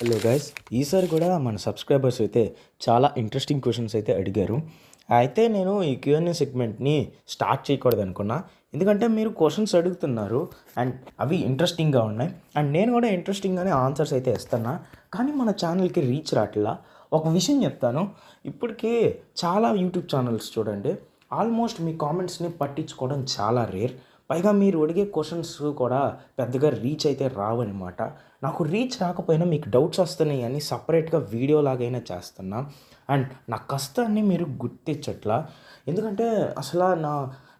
Hello guys ఈసారి కూడా మన సబ్స్క్రైబర్స్ అయితే చాలా ఇంట్రెస్టింగ్ క్వశ్చన్స్ అయితే అడిగారు. అయితే నేను ఈ క్యూఎన్ఏ సెగ్మెంట్ని స్టార్ట్ చేయకూడదు అనుకున్నా. ఎందుకంటే మీరు క్వశ్చన్స్ అడుగుతున్నారు అండ్ అవి ఇంట్రెస్టింగ్గా ఉన్నాయి. అండ్ నేను కూడా ఇంట్రెస్టింగ్గానే ఆన్సర్స్ అయితే ఇస్తున్నా. కానీ మన ఛానల్కి రీచ్ రావట్లా ఒక విషయం చెప్తాను. ఇప్పటికే చాలా యూట్యూబ్ ఛానల్స్ చూడండి. ఆల్మోస్ట్ మీ కామెంట్స్ని పట్టించుకోవడం చాలా రేర్ పైగా మీరు అడిగే క్వశ్చన్స్ కూడా పెద్దగా రీచ్ అయితే రావన్నమాట. నాకు రీచ్ రాకపోయినా మీకు డౌట్స్ వస్తున్నాయి అని సపరేట్గా వీడియో లాగైనా చేస్తున్నా. అండ్ నా కష్టాన్ని మీరు గుర్తించట్లా? ఎందుకంటే అసలు నా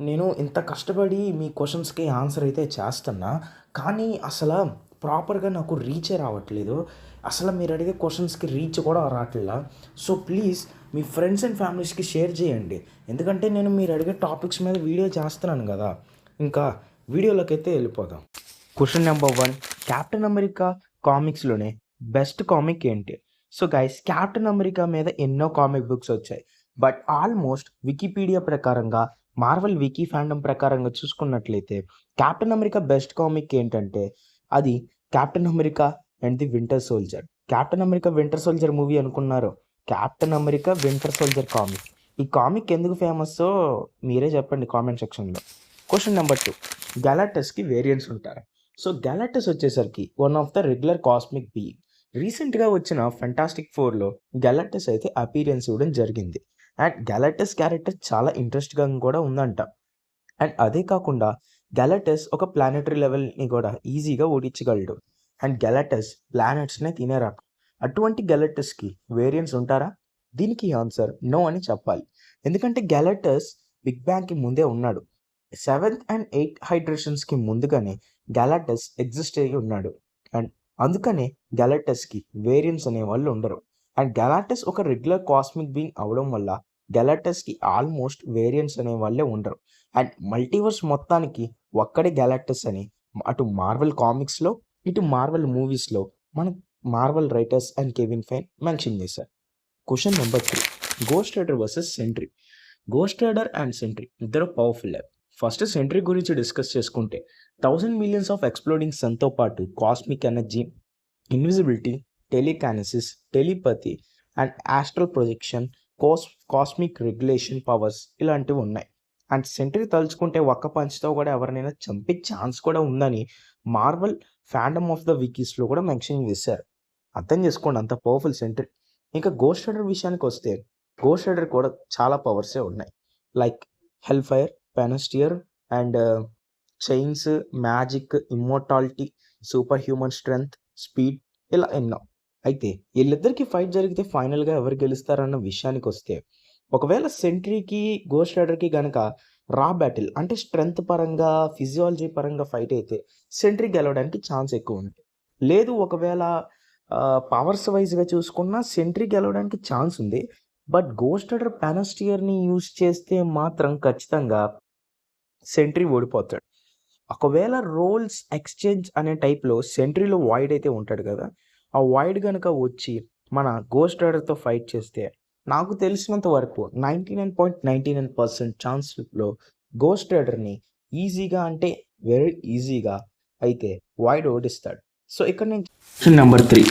నేను ఇంత కష్టపడి మీ క్వశ్చన్స్కి ఆన్సర్ అయితే చేస్తున్నా కానీ అసలు ప్రాపర్గా నాకు రీచే రావట్లేదు. అసలు మీరు అడిగే క్వశ్చన్స్కి రీచ్ కూడా రావట్లేదు సో ప్లీజ్ మీ ఫ్రెండ్స్ అండ్ ఫ్యామిలీస్కి షేర్ చేయండి. ఎందుకంటే నేను మీరు అడిగే టాపిక్స్ మీద వీడియో చేస్తున్నాను కదా. ఇంకా వీడియోలోకి అయితే వెళ్ళిపోదాం. Question number one Captain America కామిక్స్లోనే best comic ఏంటి? సో గైస్ క్యాప్టెన్ అమెరికా మీద ఎన్నో కామిక్ బుక్స్ వచ్చాయి. బట్ ఆల్మోస్ట్ వికీపీడియా ప్రకారంగా మార్వల్ వికీ ఫ్యాండమ్ ప్రకారంగా చూసుకున్నట్లయితే క్యాప్టెన్ అమెరికా బెస్ట్ కామిక్ ఏంటంటే అది Captain America and the Winter Soldier Captain America Winter Soldier movie అనుకున్నారు? Captain America Winter Soldier comic ఈ కామిక్ ఎందుకు ఫేమస్ మీరే చెప్పండి కామెంట్ సెక్షన్లో క్వశ్చన్ నెంబర్ టూ గెలాటస్కి వేరియంట్స్ ఉంటారు? సో గ్యాలక్టస్ వచ్చేసరికి one of the regular cosmic being రీసెంట్గా వచ్చిన ఫెంటాస్టిక్ ఫోర్లో గ్యాలక్టస్ అయితే అపీరియన్స్ ఇవ్వడం జరిగింది. అండ్ గ్యాలక్టస్ క్యారెక్టర్ చాలా ఇంట్రెస్ట్గా కూడా ఉందంట. అండ్ అదే కాకుండా గ్యాలక్టస్ ఒక ప్లానెటరీ లెవెల్ని కూడా ఈజీగా ఓడించగలడు. అండ్ గ్యాలక్టస్ ప్లానెట్స్నే తినేరాక అటువంటి గ్యాలక్టస్కి వేరియంట్స్ ఉంటారా? దీనికి ఆన్సర్ నో అని చెప్పాలి. ఎందుకంటే గ్యాలక్టస్ బిగ్ బ్యాంగ్కి ముందే ఉన్నాడు. సెవెంత్ అండ్ ఎయిత్ హైడ్రేషన్స్కి ముందుగానే గెలాటస్ ఎగ్జిస్ట్ అయ్యి ఉన్నాడు. అండ్ అందుకనే గెలాటస్కి వేరియంట్స్ అనే వాళ్ళు ఉండరు. అండ్ గెలాటస్ ఒక రెగ్యులర్ కాస్మిక్ బీయింగ్ అవడం వల్ల గెలాటస్కి ఆల్మోస్ట్ వేరియంట్స్ అనే వాళ్ళే ఉండరు. అండ్ మల్టీవర్స్ మొత్తానికి ఒక్కడే గెలాటస్ అని అటు మార్వెల్ కామిక్స్లో ఇటు మార్వెల్ మూవీస్లో మన Marvel writers and Kevin Feige mention చేశారు. Question number three Ghost Rider versus Sentry Ghost Rider and Sentry ఇద్దరు పవర్ఫుల్ ఫస్ట్ సెంట్రీ గురించి డిస్కస్ చేసుకుంటే థౌజండ్ మిలియన్స్ ఆఫ్ ఎక్స్ప్లోడింగ్ సన్తో పాటు cosmic energy invisibility telekinesis telepathy and astral projection కోస్ cosmic regulation powers ఇలాంటివి ఉన్నాయి. And sentry తలుచుకుంటే ఒక్క పంచ్తో కూడా ఎవరినైనా చంపే ఛాన్స్ కూడా ఉందని మార్వల్ ఫ్యాండమ్ ఆఫ్ ద వీకీస్లో కూడా మెన్షన్ చేశారు. అర్థం చేసుకోండి అంత పవర్ఫుల్ సెంట్రీ ఇంకా గోస్ట్ రైడర్ విషయానికి వస్తే గోస్ట్ రైడర్ కూడా చాలా పవర్సే ఉన్నాయి. Like hell fire penance stare and chains magic immortality superhuman strength speed ఇలా ఎన్నో. అయితే వీళ్ళిద్దరికి ఫైట్ జరిగితే ఫైనల్గా ఎవరు గెలుస్తారన్న విషయానికి వస్తే ఒకవేళ సెంట్రీకి గోస్ట్ రైడర్కి కనుక రా బ్యాటిల్ అంటే స్ట్రెంగ్త్ పరంగా ఫిజియాలజీ పరంగా ఫైట్ అయితే సెంట్రీ గెలవడానికి ఛాన్స్ ఎక్కువ ఉంది. లేదు ఒకవేళ uh, పవర్స్ వైజ్గా చూసుకున్నా సెంట్రీ గెలవడానికి ఛాన్స్ ఉంది. బట్ గోస్ట్ రైడర్ పానస్టియర్ని యూజ్ చేస్తే మాత్రం ఖచ్చితంగా సెంట్రీ ఓడిపోతాడు. ఒకవేళ రోల్స్ ఎక్స్చేంజ్ అనే టైప్లో సెంట్రీలో వాయిడ్ అయితే ఉంటాడు కదా ఆ వైడ్ కనుక వచ్చి మన గోస్ట్ రైడర్తో ఫైట్ చేస్తే నాకు తెలిసినంత వరకు ninety nine point ninety nine percent ఛాన్స్లో Ghost రైడర్ని ఈజీగా అంటే వెరీ ఈజీగా అయితే వైడ్ ఓడిస్తాడు. సో ఇక్కడ నేను నెంబర్ త్రీ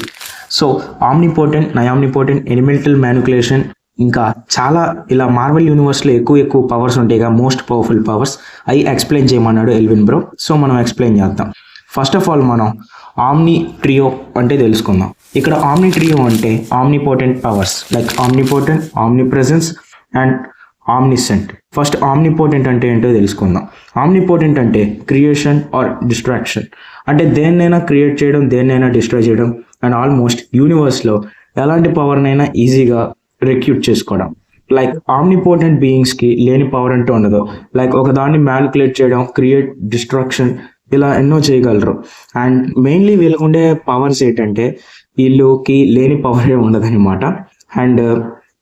సో ఆమ్నిపోర్టెంట్ నయామ్నిపోర్టెంట్ ఎలిమెంటల్ మ్యానుకులేషన్ ఇంకా చాలా ఇలా మార్వల్ యూనివర్స్లో ఎక్కువ ఎక్కువ పవర్స్ ఉంటాయి కదా మోస్ట్ పవర్ఫుల్ పవర్స్ అవి ఎక్స్ప్లెయిన్ చేయమన్నాడు ఎల్విన్ బ్రో సో మనం ఎక్స్ప్లెయిన్ చేద్దాం. ఫస్ట్ ఆఫ్ ఆల్ మనం ఆమ్ని ట్రియో అంటే తెలుసుకుందాం. ఇక్కడ ఆమ్ని ట్రియో అంటే omnipotent powers like omnipotent omnipresence and omniscient first omnipotent అంటే ఏంటో తెలుసుకుందాం. ఆమ్నిపోటెంట్ అంటే క్రియేషన్ ఆర్ డిస్ట్రాక్షన్ అంటే దేన్నైనా క్రియేట్ చేయడం దేన్నైనా డిస్ట్రాయ్ చేయడం అండ్ ఆల్మోస్ట్ యూనివర్స్లో ఎలాంటి పవర్నైనా ఈజీగా రిక్యూట్ చేసుకోవడం. లైక్ ఆమ్నిపోర్టెంట్ బీయింగ్స్కి లేని పవర్ అంటూ ఉండదు. లైక్ ఒక దాన్ని మ్యానికులేట్ చేయడం క్రియేట్ డిస్ట్రక్షన్ ఇలా ఎన్నో చేయగలరు. అండ్ మెయిన్లీ వీళ్ళకు ఉండే పవర్స్ ఏంటంటే వీళ్ళకి లేని పవరే ఉండదన్నమాట. అండ్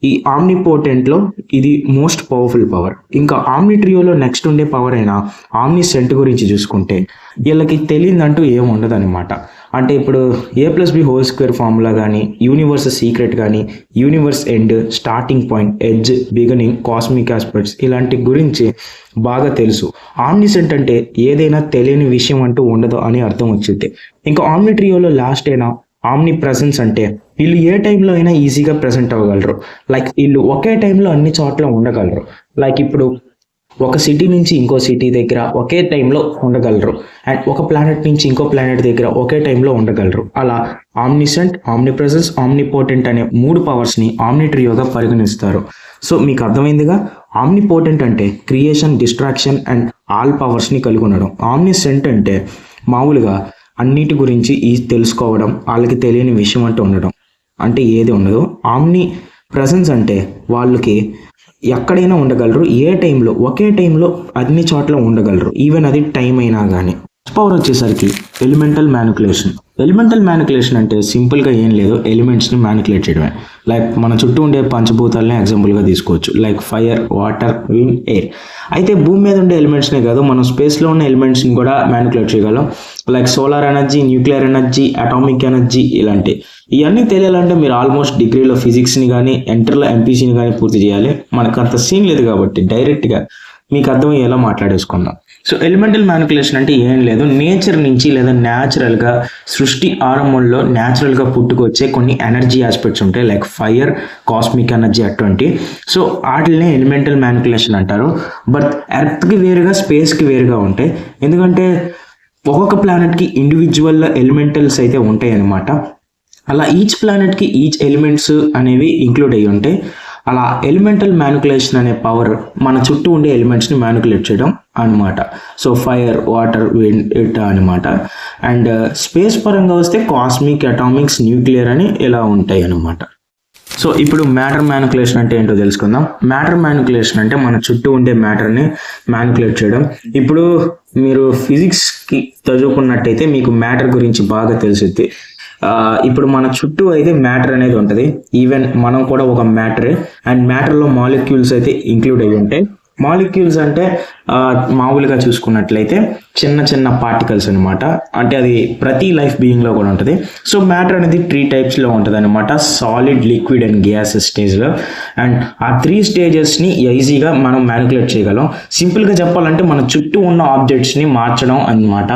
ఈ ఆమ్నిపోటెంట్లో ఇది మోస్ట్ పవర్ఫుల్ పవర్ ఇంకా ఆమ్ని ట్రియోలో నెక్స్ట్ ఉండే పవర్ అయినా ఆమ్ని సెంట్ గురించి చూసుకుంటే వీళ్ళకి తెలియదంటూ ఏమి ఉండదు అనమాట అంటే ఇప్పుడు A plus B whole square formula కానీ యూనివర్స్ సీక్రెట్ కానీ universe end starting point edge beginning cosmic aspects ఇలాంటి గురించి బాగా తెలుసు. ఆమ్నిసెంట్ అంటే ఏదైనా తెలియని విషయం అంటూ ఉండదు అని అర్థం వచ్చింది. ఇంకా ఆమ్నిట్రియోలో లాస్ట్ అయినా ఆమ్ని ప్రజెన్స్ అంటే వీళ్ళు ఏ టైంలో అయినా ఈజీగా ప్రజెంట్ అవ్వగలరు. లైక్ వీళ్ళు ఒకే టైంలో అన్ని చోట్ల ఉండగలరు. లైక్ ఇప్పుడు ఒక సిటీ నుంచి ఇంకో సిటీ దగ్గర ఒకే టైంలో ఉండగలరు. అండ్ ఒక ప్లానెట్ నుంచి ఇంకో ప్లానెట్ దగ్గర ఒకే టైంలో ఉండగలరు. అలా ఆమ్నిసెంట్ ఆమ్ని ఆమ్నిపోటెంట్ అనే మూడు పవర్స్ని ఆమ్నిట్రియోగా పరిగణిస్తారు. సో మీకు అర్థమైందిగా? ఆమ్నిపోటెంట్ అంటే క్రియేషన్ డిస్ట్రాక్షన్ అండ్ ఆల్ పవర్స్ని కలిగి ఉండడం. ఆమ్నిసెంట్ అంటే మామూలుగా అన్నిటి గురించి ఈ తెలుసుకోవడం వాళ్ళకి తెలియని విషయం అంటూ ఉండడం. అంటే ఏది ఉండదు? ఆమ్ని ప్రజెన్స్ అంటే వాళ్ళకి ఎక్కడైనా ఉండగలరు ఏ టైంలో ఒకే టైంలో అన్ని చోట్ల ఉండగలరు. ఈవెన్ అది టైం అయినా కానీ పవర్ వచ్చేసరికి ఎలిమెంటల్ మ్యానికులేషన్ ఎలిమెంటల్ మ్యానికులేషన్ అంటే సింపుల్గా ఏం లేదు ఎలిమెంట్స్ని మ్యానికులేట్ చేయడమే. లైక్ మన చుట్టూ ఉండే పంచభూతాలని ఎగ్జాంపుల్గా తీసుకోవచ్చు like fire water wind air. అయితే భూమి మీద ఉండే ఎలిమెంట్స్నే కాదు మనం స్పేస్లో ఉన్న ఎలిమెంట్స్ని కూడా మ్యానికులేట్ చేయగలం. Like solar energy nuclear energy atomic energy ఇలాంటి. ఇవన్నీ తెలియాలంటే మీరు ఆల్మోస్ట్ డిగ్రీలో ఫిజిక్స్ని కానీ ఎంటర్లో ఎంపీసీని కానీ పూర్తి చేయాలి. మనకు అంత సీన్ లేదు కాబట్టి డైరెక్ట్గా మీకు అర్థమయ్యేలా మాట్లాడేసుకుందాం సో ఎలిమెంటల్ మ్యానికులేషన్ అంటే ఏం లేదు. నేచర్ నుంచి లేదా న్యాచురల్గా సృష్టి ఆరంభంలో న్యాచురల్గా పుట్టుకొచ్చే కొన్ని ఎనర్జీ ఆస్పెక్ట్స్ ఉంటాయి లైక్ ఫైర్ కాస్మిక్ ఎనర్జీ అటువంటి. సో వాటినే ఎలిమెంటల్ మ్యానికులేషన్ అంటారు. బట్ ఎర్త్కి వేరుగా స్పేస్కి వేరుగా ఉంటాయి. ఎందుకంటే ఒక్కొక్క ప్లానెట్కి ఇండివిజువల్ ఎలిమెంటల్స్ అయితే ఉంటాయి అన్నమాట అలా ఈచ్ ప్లానెట్కి ఈచ్ ఎలిమెంట్స్ అనేవి ఇంక్లూడ్ అయ్యి ఉంటాయి. అలా ఎలిమెంటల్ మ్యానికులేషన్ అనే పవర్ మన చుట్టూ ఉండే ఎలిమెంట్స్ని మ్యానికులేట్ చేయడం అనమాట so fire water wind it అనమాట అండ్ స్పేస్ పరంగా వస్తే కాస్మిక్ అటామిక్స్ న్యూక్లియర్ అని ఇలా ఉంటాయి అనమాట సో ఇప్పుడు మ్యాటర్ మ్యానికులేషన్ అంటే ఏంటో తెలుసుకుందాం. మ్యాటర్ మ్యానికులేషన్ అంటే మన చుట్టూ ఉండే మ్యాటర్ని మ్యానికులేట్ చేయడం. ఇప్పుడు మీరు ఫిజిక్స్కి చదువుకున్నట్టయితే మీకు మ్యాటర్ గురించి బాగా తెలుసుద్ది. ఇప్పుడు మన చుట్టూ అయితే మ్యాటర్ అనేది ఉంటుంది. ఈవెన్ మనం కూడా ఒక మ్యాటరే. అండ్ మ్యాటర్లో మాలిక్యూల్స్ అయితే ఇంక్లూడ్ అయ్యి ఉంటాయి. మాలిక్యూల్స్ అంటే మామూలుగా చూసుకున్నట్లయితే చిన్న చిన్న పార్టికల్స్ అనమాట అంటే అది ప్రతి లైఫ్ బీయింగ్లో కూడా ఉంటుంది. సో మ్యాటర్ అనేది త్రీ టైప్స్లో ఉంటుంది అనమాట సాలిడ్ లిక్విడ్ అండ్ గ్యాస్ స్టేజ్లో. అండ్ ఆ త్రీ స్టేజెస్ని ఈజీగా మనం మ్యానికులేట్ చేయగలం. సింపుల్గా చెప్పాలంటే మన చుట్టూ ఉన్న ఆబ్జెక్ట్స్ని మార్చడం అన్నమాట.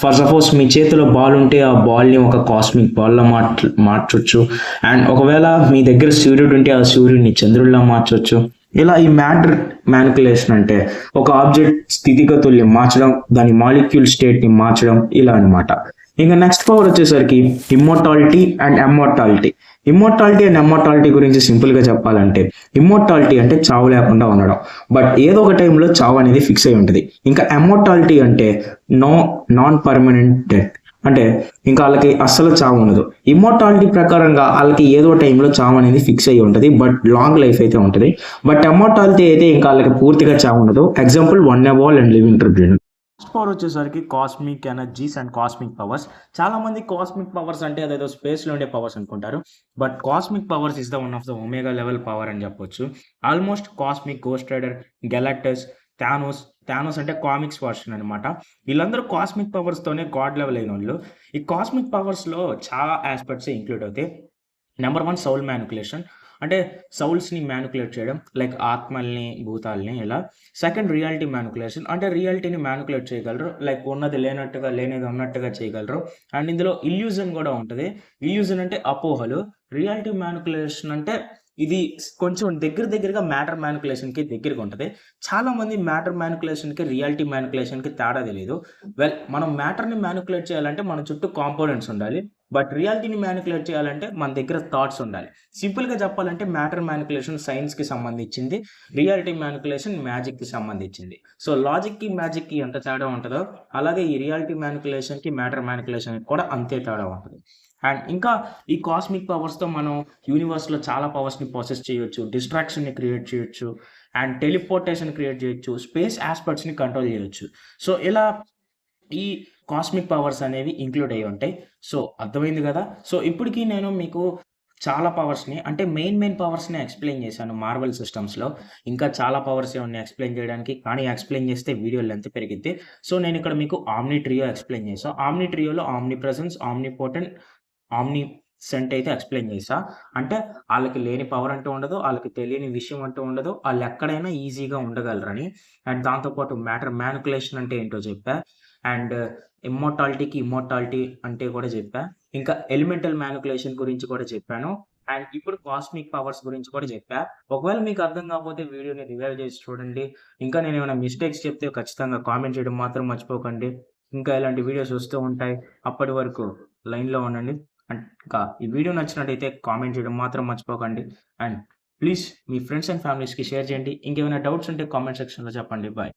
ఫర్ సపోజ్ మీ చేతిలో బాల్ ఉంటే ఆ బాల్ని ఒక కాస్మిక్ బాల్లో మార్చ మార్చొచ్చు. అండ్ ఒకవేళ మీ దగ్గర సూర్యుడు ఉంటే ఆ సూర్యుడిని చంద్రుడిలా మార్చొచ్చు. ఇలా ఈ మ్యాటర్ మ్యానికులేషన్ అంటే ఒక ఆబ్జెక్ట్ స్థితిగతుల్ని మార్చడం దాని మాలిక్యూల్ స్టేట్ని మార్చడం ఇలా అన్నమాట. ఇంకా నెక్స్ట్ పవర్ వచ్చేసరికి immortality and mortality immortality and mortality గురించి సింపుల్గా చెప్పాలంటే ఇమ్మోర్టాలిటీ అంటే చావు లేకుండా ఉండడం. బట్ ఏదో ఒక టైంలో చావు అనేది ఫిక్స్ అయి ఉంటుంది. ఇంకా ఎమ్మోర్టాలిటీ అంటే నో నాన్ పర్మనెంట్ డెత్. అంటే ఇంకా వాళ్ళకి అస్సలు చావు ఉండదు. ఇమ్మోర్టాలిటీ ప్రకారంగా వాళ్ళకి ఏదో టైంలో చావు అనేది ఫిక్స్ అయ్యి ఉంటుంది బట్ లాంగ్ లైఫ్ అయితే ఉంటుంది. బట్ ఎమ్మోర్టాలిటీ అయితే ఇంకా వాళ్ళకి పూర్తిగా చావు ఉండదు. ఎగ్జాంపుల్ వన్ అవాల్ అండ్ లివింగ్ ట్రిబ్యూన్ పవర్ వచ్చేసరికి cosmic energies and cosmic powers చాలా మంది కాస్మిక్ పవర్స్ అంటే అదేదో స్పేస్లో ఉండే పవర్స్ అనుకుంటారు. But cosmic powers is the one of the omega level power అని చెప్పొచ్చు. Almost cosmic Ghost Rider Galactus Thanos Thanos అంటే కామిక్స్ వర్షన్ అనమాట వీళ్ళందరూ కాస్మిక్ పవర్స్తోనే గాడ్ లెవెల్ అయిన వాళ్ళు. ఈ కాస్మిక్ పవర్స్లో చాలా ఆస్పెక్ట్స్ ఇంక్లూడ్ అవుతాయి. నెంబర్ వన్ సౌల్ మ్యానికులేషన్ అంటే సౌల్స్ని మ్యానికులేట్ చేయడం లైక్ ఆత్మల్ని భూతాల్ని ఇలా. సెకండ్ రియాలిటీ మ్యానికులేషన్ అంటే రియాలిటీని మ్యానికులేట్ చేయగలరు. లైక్ ఉన్నది లేనట్టుగా లేనిది ఉన్నట్టుగా చేయగలరు. అండ్ ఇందులో ఇల్యూజన్ కూడా ఉంటుంది. ఇల్యూజన్ అంటే అపోహలు. రియాలిటీ మ్యానికులేషన్ అంటే ఇది కొంచెం దగ్గర దగ్గరగా మ్యాటర్ మ్యానికులేషన్కి దగ్గరగా ఉంటుంది. చాలా మంది మ్యాటర్ మ్యానికులేషన్కి రియాలిటీ మ్యానికులేషన్కి తేడా తెలియదు వెల్ మనం మ్యాటర్ని మ్యానికులేట్ చేయాలంటే మన చుట్టూ కాంపోనెంట్స్ ఉండాలి. బట్ రియాలిటీని మ్యానికులేట్ చేయాలంటే మన దగ్గర థాట్స్ ఉండాలి. సింపుల్గా చెప్పాలంటే మ్యాటర్ మ్యానికులేషన్ సైన్స్కి సంబంధించింది రియాలిటీ మ్యానికులేషన్ మ్యాజిక్కి సంబంధించింది. సో లాజిక్కి మ్యాజిక్కి ఎంత తేడా ఉంటుందో అలాగే ఈ రియాలిటీ మ్యానికులేషన్కి మ్యాటర్ మ్యానికులేషన్కి కూడా అంతే తేడా ఉంటుంది. అండ్ ఇంకా ఈ కాస్మిక్ పవర్స్తో మనం యూనివర్స్లో చాలా పవర్స్ని ప్రాసెస్ చేయొచ్చు డిస్ట్రాక్షన్ని క్రియేట్ చేయొచ్చు అండ్ టెలిపోర్టేషన్ క్రియేట్ చేయొచ్చు స్పేస్ ఆస్పెక్ట్స్ని కంట్రోల్ చేయొచ్చు. సో ఇలా ఈ కాస్మిక్ పవర్స్ అనేవి ఇంక్లూడ్ అయ్యి ఉంటాయి. సో అర్థమైంది కదా? సో ఇప్పటికీ నేను మీకు చాలా పవర్స్ని అంటే మెయిన్ మెయిన్ పవర్స్ని ఎక్స్ప్లెయిన్ చేశాను మార్వల్ సిస్టమ్స్లో ఇంకా చాలా పవర్స్ ఉన్నాయి ఎక్స్ప్లెయిన్ చేయడానికి? కానీ ఎక్స్ప్లెయిన్ చేస్తే వీడియో లెంత్ పెరిగిద్ది. సో నేను ఇక్కడ మీకు ఆమ్ని ట్రియో ఎక్స్ప్లెయిన్ చేశాను ఆమ్ని ట్రియోలో omnipresence omnipotent omniscient అయితే ఎక్స్ప్లెయిన్ చేసా. అంటే వాళ్ళకి లేని పవర్ అంటూ ఉండదు వాళ్ళకి తెలియని విషయం అంటూ ఉండదు వాళ్ళు ఎక్కడైనా ఈజీగా ఉండగలరని. అండ్ దాంతోపాటు మ్యాటర్ మ్యానికులేషన్ అంటే ఏంటో చెప్పా. అండ్ ఇమ్మోర్టాలిటీకి ఇమ్మోర్టాలిటీ అంటే కూడా చెప్పా. ఇంకా ఎలిమెంటల్ మ్యానిపులేషన్ గురించి కూడా చెప్పాను. అండ్ ఇప్పుడు కాస్మిక్ పవర్స్ గురించి కూడా చెప్పా. ఒకవేళ మీకు అర్థం కాకపోతే వీడియోని రివైవ్ చేసి చూడండి. ఇంకా నేను ఏమైనా మిస్టేక్స్ చెప్తే ఖచ్చితంగా కామెంట్ చేయడం మాత్రం మర్చిపోకండి. ఇంకా ఇలాంటి వీడియోస్ వస్తూ ఉంటాయి. అప్పటి వరకు లైన్లో ఉండండి. అండ్ ఇంకా ఈ వీడియో నచ్చినట్టయితే కామెంట్ చేయడం మాత్రం మర్చిపోకండి. అండ్ ప్లీజ్ మీ ఫ్రెండ్స్ అండ్ ఫ్యామిలీస్కి షేర్ చేయండి. ఇంకేమైనా డౌట్స్ ఉంటే కామెంట్ సెక్షన్లో చెప్పండి. బాయ్.